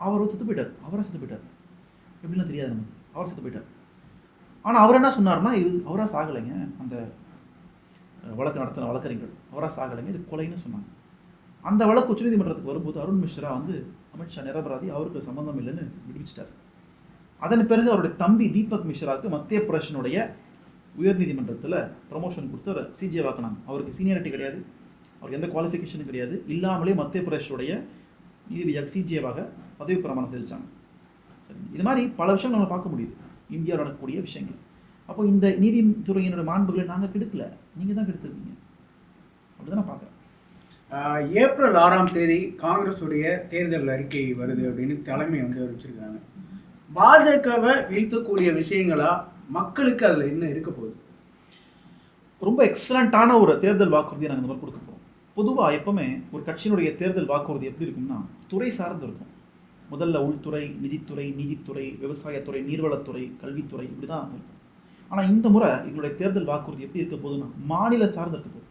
அவர் செத்து போயிட்டார். அவராக செத்து போயிட்டார். எப்படிலாம் தெரியாது நமக்கு. அவர் செத்து போயிட்டார். ஆனால் அவர் என்ன சொன்னார்னா இது அவராக சாகலைங்க. அந்த வழக்கு நடத்தின வழக்கறிஞர்கள் அவராக சாகலைங்க. இது கொலைன்னு சொன்னாங்க. அந்த வழக்கு உச்சநீதிமன்றத்துக்கு வரும்போது அருண் மிஸ்ரா வந்து அமித்ஷா நிரபராதி. அவருக்கு சம்மந்தம் இல்லைன்னு விடுவிச்சிட்டார். அதன் பிறகு அவருடைய தம்பி தீபக் மிஸ்ராவுக்கு மத்திய பிரதேசனுடைய உயர்நீதிமன்றத்தில் ப்ரமோஷன் கொடுத்து அவரை சிஜிஏ வாக்கினாங்க. அவருக்கு சீனியாரிட்டி கிடையாது. அவருக்கு எந்த குவாலிஃபிகேஷனும் கிடையாது. இல்லாமலே மத்திய பிரதேசனுடைய நீதிபதியாக சிஜேவாக பதவி பிரமாணம் செலுத்தாங்க சரி இது மாதிரி பல விஷயம் நம்ம பார்க்க முடியுது. இந்தியாவில் நடக்கக்கூடிய விஷயங்கள். அப்போ இந்த நீதித்துறையினுடைய மாண்புகளை நாங்கள் கெடுக்கல. நீங்கள் தான் கெடுத்துருக்கீங்க. அப்படி தான் நான் பார்க்குறேன். ஏப்ரல் ஆறாம் தேதி காங்கிரஸுடைய தேர்தல் அறிக்கை வருது அப்படின்னு தலைமை வந்து அறிவிச்சிருக்காங்க. பாஜகவை வீழ்த்தக்கூடிய விஷயங்களா மக்களுக்கு அதில் என்ன இருக்க போகுது? ரொம்ப எக்ஸலண்ட்டான ஒரு தேர்தல் வாக்குறுதியை நாங்கள் இந்த மாதிரி கொடுக்க போகிறோம் பொதுவாக எப்பவுமே ஒரு கட்சியினுடைய தேர்தல் வாக்குறுதி எப்படி இருக்கும்னா துறை சார்ந்து இருக்கும். முதல்ல உள்துறை நிதித்துறை நீதித்துறை விவசாயத்துறை நீர்வளத்துறை கல்வித்துறை இப்படி தான் இருக்கும். ஆனால் இந்த முறை இவங்களுடைய தேர்தல் வாக்குறுதி எப்படி இருக்க போகுதுன்னா மாநில சார்ந்து இருக்க போகுது.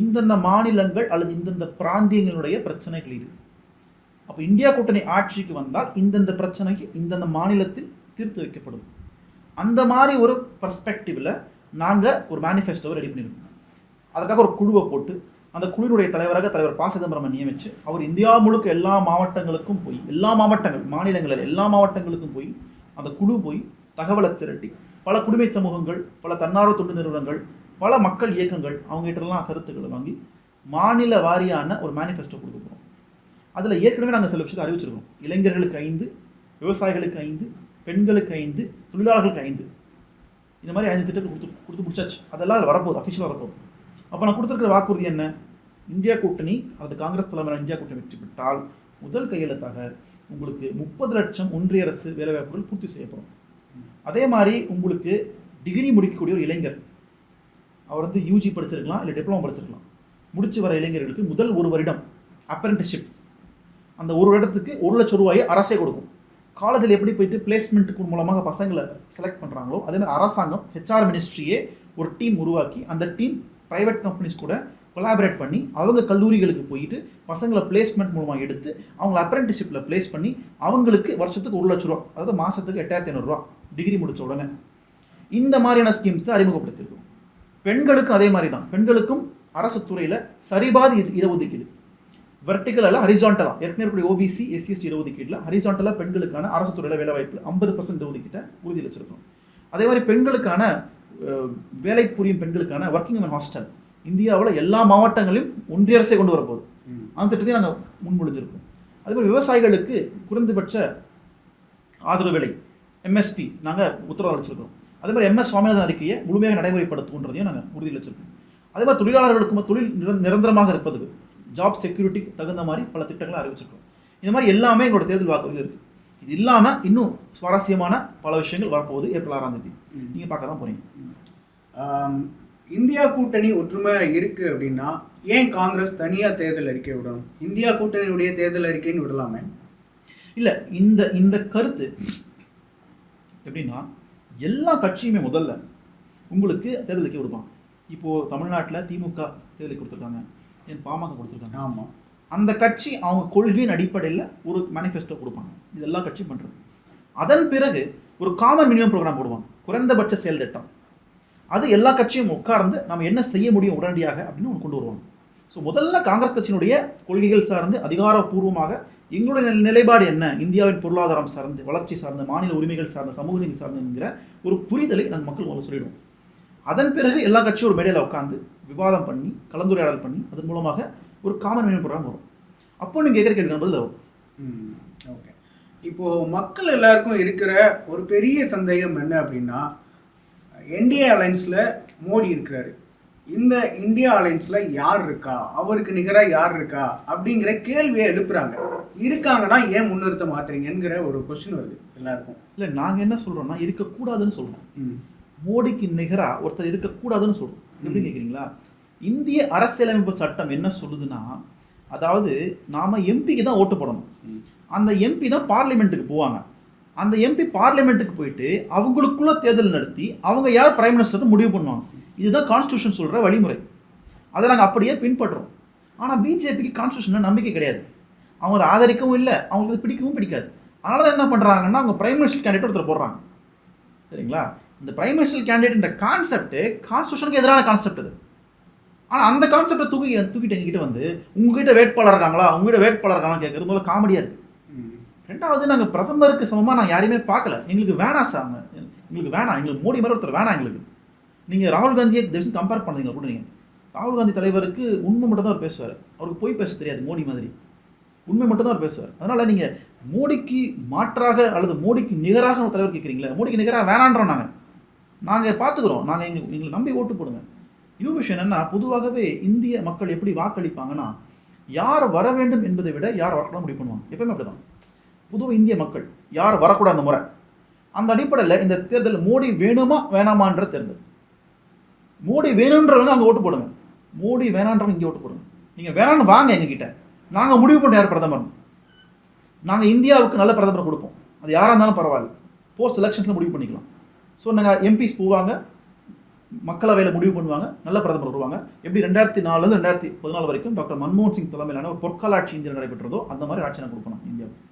இந்தந்த மாநிலங்கள் அல்லது இந்தந்த பிராந்தியங்களுடைய பிரச்சனைகள் இது. அப்போ இந்தியா கூட்டணி ஆட்சிக்கு வந்தால் இந்தந்த பிரச்சனைக்கு இந்தந்த மாநிலத்தில் தீர்த்து வைக்கப்படும். அந்த மாதிரி ஒரு பர்ஸ்பெக்டிவில் நாங்கள் ஒரு மேனிஃபெஸ்டோவை ரெடி பண்ணியிருக்கோம் அதுக்காக ஒரு குழுவை போட்டு அந்த குழுவினுடைய தலைவராக தலைவர் ப. சிதம்பரம் நியமித்து அவர் இந்தியா முழுக்க எல்லா மாவட்டங்களுக்கும் போய் எல்லா மாவட்டங்கள் மாநிலங்களில் எல்லா மாவட்டங்களுக்கும் போய் அந்த குழு போய் தகவலை திரட்டி பல குடிமை சமூகங்கள் பல தன்னார்வ தொண்டு நிறுவனங்கள் பல மக்கள் இயக்கங்கள் அவங்ககிட்டலாம் கருத்துக்களை வாங்கி மாநில வாரியான ஒரு மேனிஃபெஸ்டோ கொடுக்க போகிறோம் அதில் ஏற்கனவே நாங்கள் சில விஷயத்தை அறிவிச்சிருக்கோம். இளைஞர்களுக்கு ஐந்து விவசாயிகளுக்கு ஐந்து பெண்களுக்கு ஐந்து தொழிலாளர்களுக்கு ஐந்து. இந்த மாதிரி ஐந்து திட்டங்கள் கொடுத்து கொடுத்து முடிச்சாச்சு. அதெல்லாம் அதில் வரப்போகுது அஃபிஷியலாக வரப்போகுது. அப்போ நான் கொடுத்துருக்கிற வாக்குறுதி என்ன? இந்தியா கூட்டணி அல்லது காங்கிரஸ் தலைமையிலான இந்தியா கூட்டணி வெற்றி பெற்றால் முதல் கையெழுத்தாக உங்களுக்கு முப்பது லட்சம் ஒன்றிய அரசு வேலைவாய்ப்புகள் பூர்த்தி செய்யப்படும். அதே மாதிரி உங்களுக்கு டிகிரி முடிக்கக்கூடிய ஒரு இளைஞர். அவர் வந்து யூஜி படிச்சிருக்கலாம் இல்லை டிப்ளமோ படிச்சிருக்கலாம். முடிச்சு வர இளைஞர்களுக்கு முதல் ஒரு வருடம் அப்ரெண்டிஸ்ஷிப் அந்த ஒரு இடத்துக்கு ஒரு லட்சம் ரூபாயை அரசே கொடுக்கும். காலேஜில் எப்படி போயிட்டு பிளேஸ்மெண்ட்டுக்கு மூலமாக பசங்களை செலக்ட் பண்ணுறாங்களோ அதே மாதிரி அரசாங்கம் ஹெச்ஆர் மினிஸ்ட்ரியே ஒரு டீம் உருவாக்கி அந்த டீம் ப்ரைவேட் கம்பெனிஸ் கூட கொலாபரேட் பண்ணி அவங்க கல்லூரிகளுக்கு போயிட்டு பசங்களை பிளேஸ்மெண்ட் மூலமாக எடுத்து அவங்கள அப்ரெண்டிஷிப்பில் ப்ளேஸ் பண்ணி அவங்களுக்கு வருஷத்துக்கு ஒரு லட்ச ரூபா அதாவது மாதத்துக்கு எட்டாயிரத்தி ஐநூறுரூவா டிகிரி முடிச்ச உடனே. இந்த மாதிரியான ஸ்கீம்ஸ் அறிமுகப்படுத்தியிருக்கோம். பெண்களுக்கும் அதே மாதிரி தான் பெண்களுக்கும் அரசு துறையில் சரிபாதி இட- இடஒதுக்கீடு. வெர்டிக்கல் அல்ல ஹரிசாண்டலாக ஏற்கனவே ஓபிசி எஸ்சி எஸ்டி இடஒதுக்கீட்டில் ஹரிசாண்டலாக பெண்களுக்கான அரசு துறையில் வேலை வாய்ப்பு ஐம்பது பர்சன்ட் இடஒதுக்கீட்டை உறுதி வச்சிருக்கோம் அதே மாதிரி பெண்களுக்கான வேலை புரியும் பெண்களுக்கான ஒர்க்கிங் உமன் ஹாஸ்டல் இந்தியாவில் எல்லா மாவட்டங்களிலும் ஒன்றிய அரசே கொண்டு வரப்போகுது. அந்த திட்டத்தையும் நாங்கள் முன்மொழிஞ்சிருக்கோம். அதே மாதிரி விவசாயிகளுக்கு குறைந்தபட்ச ஆதரவு விலை எம்எஸ்பி நாங்கள் உத்தரவு வச்சிருக்கோம் அதே மாதிரி எம்எஸ் சுவாமிநாதன் அறிக்கையை முழுமையாக நடைமுறைப்படுத்துன்றதையும் நாங்கள் உறுதியில் வச்சிருக்கோம். அதே மாதிரி தொழிலாளர்களுக்கும் தொழில் நிர- நிரந்தரமாக இருப்பதுக்கு ஜாப் செக்யூரிட்டிக்கு தகுந்த மாதிரி பல திட்டங்களை அறிவிச்சிருக்கோம். இந்த மாதிரி எல்லாமே எங்களோட தேர்தல் வாக்குறுதியில் இருக்குது இது இல்லாமல் இன்னும் சுவாரஸ்யமான பல விஷயங்கள் வரப்போகுது ஏப்ரல் ஆறாம் தேதி. நீங்கள் பார்க்க தான் போறீங்க. ஆம், இந்தியா கூட்டணி ஒற்றுமை இருக்கு அப்படின்னா ஏன் காங்கிரஸ் தனியா தேர்தல் அறிக்கை விடணும் இந்தியா கூட்டணியுடைய தேர்தல் அறிக்கைன்னு விடலாமே. இல்லை இந்த இந்த கருத்து எப்படின்னா எல்லா கட்சியுமே முதல்ல உங்களுக்கு தேர்தலுக்கு கொடுப்பாங்க. இப்போது தமிழ்நாட்டில் திமுக தேர்தலுக்கு கொடுத்துருக்காங்க. பாமக கொடுத்துருக்காங்க. ஆமா. அந்த கட்சி அவங்க கொள்கையின் அடிப்படையில் ஒரு மேனிஃபெஸ்டோ கொடுப்பாங்க. இது எல்லா கட்சியும் பண்ணுறது அதன் பிறகு ஒரு காமன் மினிமம் ப்ரோக்ராம் போடுவாங்க. குறைந்தபட்ச செயல் திட்டம். அது எல்லா கட்சியும் உட்கார்ந்து நம்ம என்ன செய்ய முடியும் உடனடியாக அப்படின்னு ஒன்று கொண்டு வருவாங்க. ஸோ முதல்ல காங்கிரஸ் கட்சியினுடைய கொள்கைகள் சார்ந்து அதிகாரப்பூர்வமாக எங்களுடைய நில- நிலைப்பாடு என்ன? இந்தியாவின் பொருளாதாரம் சார்ந்து வளர்ச்சி சார்ந்த மாநில உரிமைகள் சார்ந்த சமூக நீதி சார்ந்துங்கிற ஒரு புரிதலை நாங்கள் மக்கள் சொல்லிடுவோம். அதன் பிறகு எல்லா கட்சியும் ஒரு மேடையில் உட்காந்து விவாதம் பண்ணி கலந்துரையாடல் பண்ணி அதன் மூலமாக ஒரு காமன் மினிமம் ப்ரோக்ராம் வரும் அப்போ நீங்கள் கேட்குற கேள்வி பதில் வரும் ஓகே இப்போ மக்கள் எல்லாருக்கும் இருக்கிற ஒரு பெரிய சந்தேகம் என்ன அப்படின்னா என்டிஏ அலைன்ஸ்ல மோடி இருக்கிறாரு. இந்த இந்தியா அலைன்ஸ்ல யார் இருக்கா? அவருக்கு நிகரா யார் இருக்கா? அப்படிங்கிற கேள்வியை எழுப்புறாங்க. இருக்காங்கன்னா ஏன் முன்னிறுத்த மாட்டீங்கங்கிற ஒரு கொஸ்டின் வருது எல்லாருக்கும். இல்லை நாங்கள் என்ன சொல்கிறோம்னா இருக்கக்கூடாதுன்னு சொல்கிறோம் மோடிக்கு நிகரா ஒருத்தர் இருக்கக்கூடாதுன்னு சொல்றோம். எப்படி கேட்குறீங்களா இந்திய அரசியலமைப்பு சட்டம் என்ன சொல்லுதுன்னா அதாவது நாம எம்பிக்கு தான் ஓட்டு போடணும். அந்த எம்பி தான் பார்லிமெண்ட்டுக்கு போவாங்க. அந்த எம்பி பார்லிமெண்ட்டுக்கு போயிட்டு அவங்களுக்குள்ள தேர்தல் நடத்தி அவங்க யார் பிரைம் மினிஸ்டர் முடிவு பண்ணுவாங்க. இதுதான் கான்ஸ்டியூஷன் சொல்ற வழிமுறை. அதை நாங்கள் அப்படியே பின்பற்றுறோம். ஆனால் பிஜேபிக்கு கான்ஸ்டியூஷன் நம்பிக்கை கிடையாது. அவங்க அதை ஆதரிக்கவும் இல்லை. அவங்களுக்கு பிடிக்கவும் பிடிக்காது. அதனால தான் என்ன பண்ணுறாங்கன்னா அவங்க பிரைம் மினிஸ்டர் கேண்டிடேட் ஒருத்தர் போடுறாங்க. சரிங்களா? இந்த பிரைம் மினிஸ்டர் கேண்டிடேட்ன்ற கான்செப்ட் கான்ஸ்டியூஷனுக்கு எதிரான கான்செப்ட் அது. ஆனால் அந்த கான்செப்டை தூக்கி தூக்கிட்டு எங்ககிட்ட வந்து உங்ககிட்ட வேட்பாளர் இருக்காங்களா? உங்ககிட்ட வேட்பாளர் இருக்காங்களா கேட்கறது முதல்ல காமெடியாக இருக்கு. ரெண்டாவது நாங்கள் பிரதமருக்கு சமமாக நான் யாரையுமே பார்க்கல. எங்களுக்கு வேணாம் சார். எங்களுக்கு வேணாம் எங்களுக்கு மோடி மாதிரி ஒருத்தர் வேணாம் எங்களுக்கு. நீங்கள் ராகுல் காந்தியை தயவுசெய்து கம்பேர் பண்ணுங்க கூட நீங்கள் ராகுல் காந்தி தலைவருக்கு உண்மை மட்டும் தான் அவர் பேசுவார். அவருக்கு போய் பேச தெரியாது மோடி மாதிரி. உண்மை மட்டும் தான் அவர் பேசுவார். அதனால் நீங்கள் மோடிக்கு மாற்றாக அல்லது மோடிக்கு நிகராக ஒரு தலைவர் கேட்குறீங்களா மோடிக்கு நிகராக வேணான்றோம் நாங்கள் நாங்கள் பார்த்துக்குறோம். நாங்கள் எங்க எங்களை நம்பி ஓட்டு போடுங்க. இன்னொரு விஷயம் என்னன்னா பொதுவாகவே இந்திய மக்கள் எப்படி வாக்களிப்பாங்கன்னா யார் வர வேண்டும் என்பதை விட யார் வரக்கூடாது முடிவு பண்ணுவாங்க. எப்பவுமே அப்படிதான். பொதுவாக இந்திய மக்கள் யார் வரக்கூடாது அந்த முறை. அந்த அடிப்படையில் இந்த தேர்தல் மோடி வேணுமா வேணாமான்ற தேர்தல். மோடி வேணுன்றவங்க அங்கே ஓட்டு போடுங்க. மோடி வேணான்றவங்க இங்கே ஓட்டு போடுங்க. நீங்கள் வேணான்னு வாங்க எங்ககிட்ட. நாங்கள் முடிவு பண்ண யார் பிரதமர்? நாங்கள் இந்தியாவுக்கு நல்ல பிரதமர் கொடுப்போம். அது யாராக இருந்தாலும் பரவாயில்ல. போஸ்ட் எலெக்ஷன்ஸில் முடிவு பண்ணிக்கலாம். ஸோ நாங்கள் எம்பிஸ் போவாங்க. மக்களவையில் முடிவு பண்ணுவாங்க. நல்ல பிரதமர் வருவாங்க. எப்படி ரெண்டாயிரத்தி நாலுலேருந்து ரெண்டாயிரத்தி பதினாலு வரைக்கும் டாக்டர் மன்மோகன் சிங் தலைமையிலான ஒரு பொற்கால ஆட்சி இந்தியா நடைபெற்றதோ அந்த மாதிரி ஆட்சி நான் கொடுக்கணும் இந்தியாவுக்கு.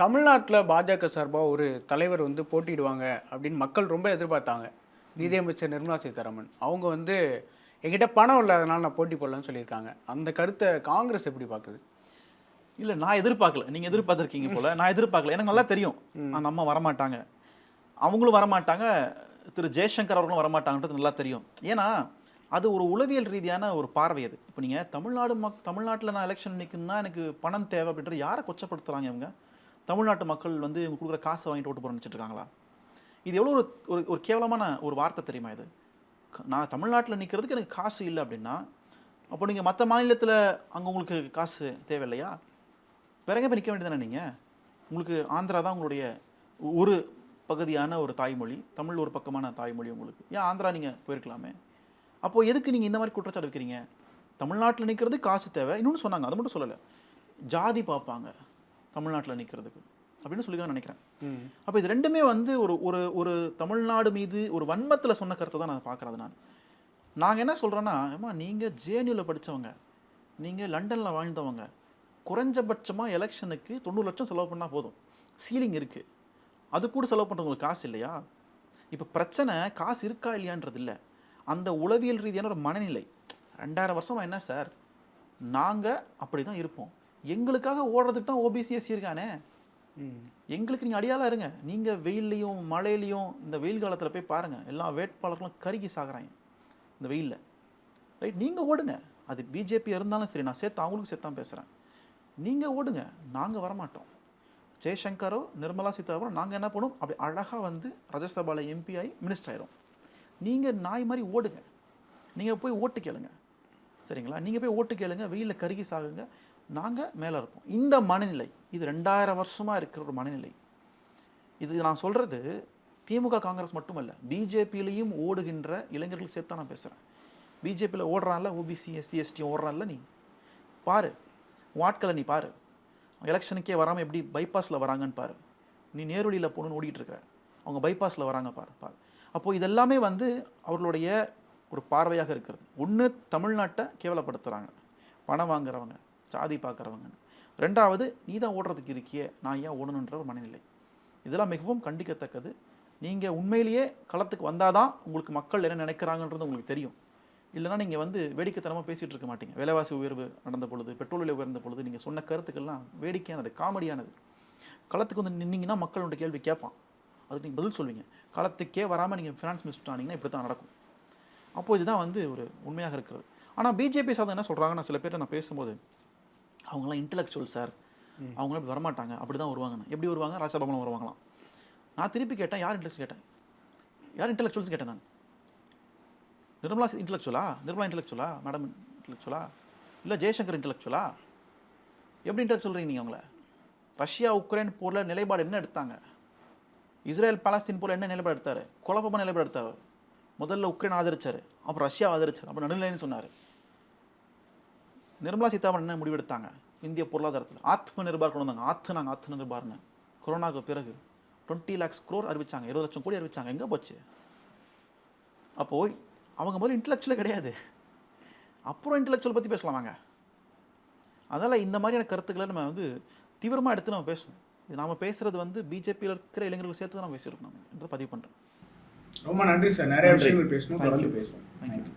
தமிழ்நாட்டில் பாஜக சார்பாக ஒரு தலைவர் வந்து போட்டியிடுவாங்க அப்படின்னு மக்கள் ரொம்ப எதிர்பார்த்தாங்க. நிதியமைச்சர் நிர்மலா சீதாராமன். அவங்க வந்து என்கிட்ட பணம் இல்லாதனால நான் போட்டி போடலன்னு சொல்லியிருக்காங்க. அந்த கருத்தை காங்கிரஸ் எப்படி பார்க்குது? இல்லை நான் எதிர்பார்க்கல. நீங்கள் எதிர்பார்த்துருக்கீங்க போல. நான் எதிர்பார்க்கல. எனக்கு நல்லா தெரியும். அந்த அம்மா வரமாட்டாங்க. அவங்களும் வரமாட்டாங்க திரு ஜெய்சங்கர் அவர்களும் வரமாட்டாங்கன்றது நல்லா தெரியும். ஏன்னா அது ஒரு உளவியல் ரீதியான ஒரு பார்வை அது. இப்போ நீங்கள் தமிழ்நாடு மக் தமிழ்நாட்டில் நான் எலெக்ஷன் நிற்கணும்னா எனக்கு பணம் தேவை அப்படின்றது யாரை கொச்சப்படுத்துகிறாங்க இவங்க? தமிழ்நாட்டு மக்கள் வந்து இவங்க கொடுக்குற காசை வாங்கிட்டு ஓட்டு போட நினச்சிட்டு இது எவ்வளோ ஒரு ஒரு ஒரு கேவலமான ஒரு வார்த்தை தெரியுமா இது? நான் தமிழ்நாட்டில் நிற்கிறதுக்கு எனக்கு காசு இல்லை அப்படின்னா அப்போ நீங்கள் மற்ற மாநிலத்தில் அங்கே உங்களுக்கு காசு தேவையில்லையா? பிறகு எங்கே போய் நிற்க வேண்டியதானே நீங்கள் உங்களுக்கு ஆந்திரா தான் உங்களுடைய ஒரு பகுதியான ஒரு தாய்மொழி தமிழ் ஒரு பக்கமான தாய்மொழி உங்களுக்கு. ஏன் ஆந்திரா நீங்கள் போயிருக்கலாமே? அப்போது எதுக்கு நீங்கள் இந்த மாதிரி குற்றச்சாட்டு வைக்கிறீங்க? தமிழ்நாட்டில் நிற்கிறது காசு தேவை. இன்னொன்று சொன்னாங்க அதை மட்டும் சொல்லலை. ஜாதி பார்ப்பாங்க தமிழ்நாட்டில் நிற்கிறதுக்கு அப்படின்னு சொல்லி தான் நினைக்கிறேன் அப்போ இது ரெண்டுமே வந்து ஒரு ஒரு ஒரு தமிழ்நாடு மீது ஒரு வன்மத்தில் சொன்ன கருத்தை தான் நான் பார்க்குறது நான். நாங்கள் என்ன சொல்கிறோன்னா ஏம்மா நீங்கள் ஜேஎன்யூவில் படித்தவங்க நீங்கள் லண்டனில் வாழ்ந்தவங்க குறைஞ்சபட்சமாக எலெக்ஷனுக்கு தொண்ணூறு லட்சம் செலவு பண்ணால் போதும். சீலிங் இருக்குது அது கூட செலவு பண்ணுறது உங்களுக்கு காசு இல்லையா? இப்போ பிரச்சனை காசு இருக்கா இல்லையான்றது இல்லை. அந்த உளவியல் ரீதியான ஒரு மனநிலை. ரெண்டாயிரம் வருஷமா என்ன சார்? நாங்கள் அப்படி தான் இருப்போம். எங்களுக்காக ஓடுறதுக்கு தான் ஓபிசிஎஸ்சி இருக்கானே. எங்களுக்கு நீங்கள் அடியாளாக இருங்க. நீங்கள் வெயில்லையும் மழையிலையும் இந்த வெயில் காலத்தில் போய் பாருங்கள் எல்லா வேட்பாளர்களும் கருகி சாகுறாங்க. இந்த வெயிலில். ரைட் நீங்கள் ஓடுங்க. அது பிஜேபி இருந்தாலும் சரி நான் சேர்த்து அவங்களுக்கு சேர்த்து தான் பேசுகிறேன் நீங்கள் ஓடுங்க. நாங்கள் வரமாட்டோம். ஜெய்சங்கரோ நிர்மலா சீதாராமன் நாங்கள் என்ன பண்ணுவோம்? அப்படி அழகாக வந்து ராஜ்யசபாவில் எம்பி ஆகி மினிஸ்டர் ஆயிரும். நீங்கள் நாய் மாதிரி ஓடுங்க. நீங்கள் போய் ஓட்டு கேளுங்க. சரிங்களா? நீங்கள் போய் ஓட்டு கேளுங்க வெயிலில் கருகி சாகுங்க. நாங்கள் மேலே இருப்போம். இந்த மனநிலை இது ரெண்டாயிரம் வருஷமாக இருக்கிற ஒரு மனநிலை. இது நான் சொல்கிறது திமுக காங்கிரஸ் மட்டுமல்ல. பிஜேபியிலையும் ஓடுகின்ற இளைஞர்கள் சேர்த்து தான் நான் பேசுகிறேன் பிஜேபியில் ஓடுறான்ல ஓபிசி எஸ்சி எஸ்டி ஓடுறான்ல நீ. பாரு வாட்களை நீ பாரு. எலெக்ஷனுக்கே வராமல் எப்படி பைபாஸில் வராங்கன்னு பாரு. நீ நேர்வழியில் போகணுன்னு ஓடிட்டு அவங்க பைபாஸில் வராங்க பாரு பாரு. அப்போது இதெல்லாமே வந்து அவர்களுடைய ஒரு பார்வையாக இருக்கிறது. ஒன்று தமிழ்நாட்டை கேவலப்படுத்துகிறாங்க பணம் வாங்குறவங்க ஜாதி பார்க்குறவங்க. ரெண்டாவது நீ தான் ஓடுறதுக்கு இருக்கியே நான் ஏன் ஓடணுன்ற ஒரு மனநிலை. இதெல்லாம் மிகவும் கண்டிக்கத்தக்கது. நீங்கள் உண்மையிலேயே களத்துக்கு வந்தால் தான் உங்களுக்கு மக்கள் என்ன நினைக்கிறாங்கன்றது உங்களுக்கு தெரியும். இல்லைன்னா நீங்கள் வந்து வேடிக்கைத்தனமாக பேசிகிட்டு இருக்க மாட்டீங்க. விலைவாசி உயர்வு நடந்த பொழுது பெட்ரோல் விலை உயர்ந்த பொழுது நீங்கள் சொன்ன கருத்துக்கள்லாம் வேடிக்கையானது காமெடியானது. களத்துக்கு வந்து நின்னீங்கன்னா மக்களோட கேள்வி கேட்பான். அதுக்கு நீங்கள் பதில் சொல்வீங்க. களத்துக்கே வராமல் நீங்கள் ஃபினான்ஸ் மினிஸ்டர் ஆனீங்கன்னா இப்படி தான் நடக்கும். அப்போ இதுதான் வந்து ஒரு உண்மையாக இருக்கிறது. ஆனால் பிஜேபி சாதம் என்ன சொல்கிறாங்க நான் சில பேர்ட்ட நான் பேசும்போது அவங்களாம் இன்டலெக்சுவல் சார் அவங்களாம் இப்படி வரமாட்டாங்க. அப்படி தான் வருவாங்கன்னு. எப்படி வருவாங்க? ராஜ்யசபாவில் வருவாங்களாம். நான் திருப்பி கேட்டேன் யார் இன்டெலெக்ட் கேட்டேன்? யார் இன்டெலெக்சுவல்ஸ் கேட்டேன் நான்? நிர்மலா இன்டெலெக்சுவலா நிர்மலா இன்டலெக்சுவலா மேடம் இன்டலெக்சுவலா இல்லை ஜெய்சங்கர் இன்டெலெக்சுவலா எப்படி சொல்கிறீங்க நீங்கள் அவங்கள? ரஷ்யா உக்ரைன் போரில் நிலைப்பாடு என்ன எடுத்தாங்க? இஸ்ரேல் பாலஸ்தீன் போரில் என்ன நிலைப்பாடு எடுத்தார்? குழப்பமான நிலைப்பாடு எடுத்தார். முதல்ல உக்ரைன் ஆதரிச்சார் அப்புறம் ரஷ்யா ஆதரிச்சார் அப்புறம் நடுநிலைன்னு சொன்னார். நிர்மலா சீதாராமன் என்ன முடிவெடுத்தாங்க? இந்திய பொருளாதாரத்தில். ஆத்ம நிர்பார் கொண்டு வந்தாங்க. ஆத்து நாங்கள் ஆத்ம நிர்பார்னு கொரோனாவுக்கு பிறகு டுவெண்ட்டி லேக்ஸ் க்ரோர் அறிவிச்சாங்க இருபது லட்சம் கோடி அறிவிச்சாங்க. எங்கே போச்சு? அப்போது அவங்க முதல்ல இன்டலெக்சுவலே கிடையாது. அப்புறம் இன்டலெக்சுவல் பற்றி பேசலாம் வாங்க. அதனால் இந்த மாதிரியான கருத்துக்களை நம்ம வந்து தீவிரமாக எடுத்து நம்ம பேசணும். இது நாம பேசுறது வந்து பிஜேபியில் இருக்கிற இளைஞர்கள் சேர்த்து தான் நம்ம பேசியிருக்கோம் என்று பதிவு பண்ணுறேன் ரொம்ப நன்றி சார். நிறைய. விஷயங்கள் பேசணும். தொடர்ந்து. பேசுவோம். தேங்க்யூ